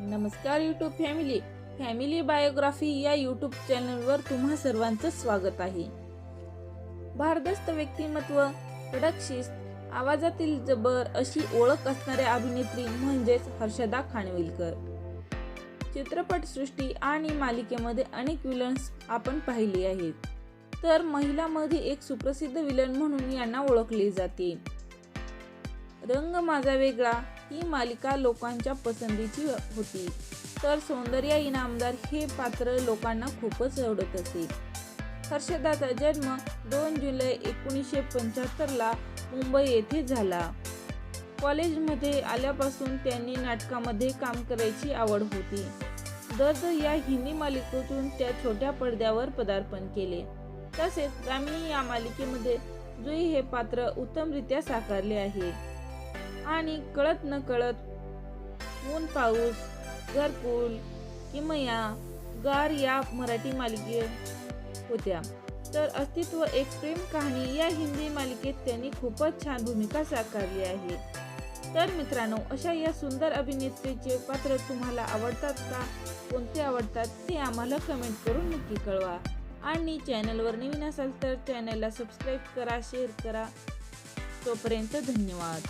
नमस्कार YouTube family family biography या YouTube चॅनलवर तुम्हा सर्वांचं स्वागत आहे. भारदस्त व्यक्तिमत्व कडक शिस्त आवाजातील जबर अशी ओळख असणाऱ्या अभिनेत्री म्हणजेच हर्षदा खानविलकर. चित्रपटसृष्टी आणि मालिकेमध्ये अनेक विलन्स आपण पाहिली आहेत. तर महिलामध्ये एक सुप्रसिद्ध विलन म्हणून यांना ओळखले जाते. रंग माझा वेगळा ही मालिका लोकांच्या पसंतीची होती. तर सौंदर्या इनामदार हे पात्र लोकांना खूपच आवडत असे. हर्षदाचा जन्म दोन जुलै एकोणीसशे पंच्याहत्तरला मुंबई येथे झाला. कॉलेजमध्ये आल्यापासून त्यांनी नाटकामध्ये काम करायची आवड होती. दर्द या हिंदी मालिकेतून त्या छोट्या पडद्यावर पदार्पण केले. तसेच ग्रामीण या मालिकेमध्ये जुई हे पात्र उत्तमरित्या साकारले आहे. आणि कळत न कळत ऊन पाऊस घरकुल किमया गार या मराठी मालिके होत्या. तर अस्तित्व एक प्रेम कहाणी या हिंदी मालिकेत त्यांनी खूपच छान भूमिका साकारली आहे. तर मित्रांनो अशा या सुंदर अभिनेत्रीचे पात्र तुम्हाला आवडतात का? कोणते आवडतात ते आम्हाला कमेंट करून नक्की कळवा. आणि चॅनलवर नवीन असाल तर चॅनलला सबस्क्राईब करा शेअर करा. तोपर्यंत धन्यवाद.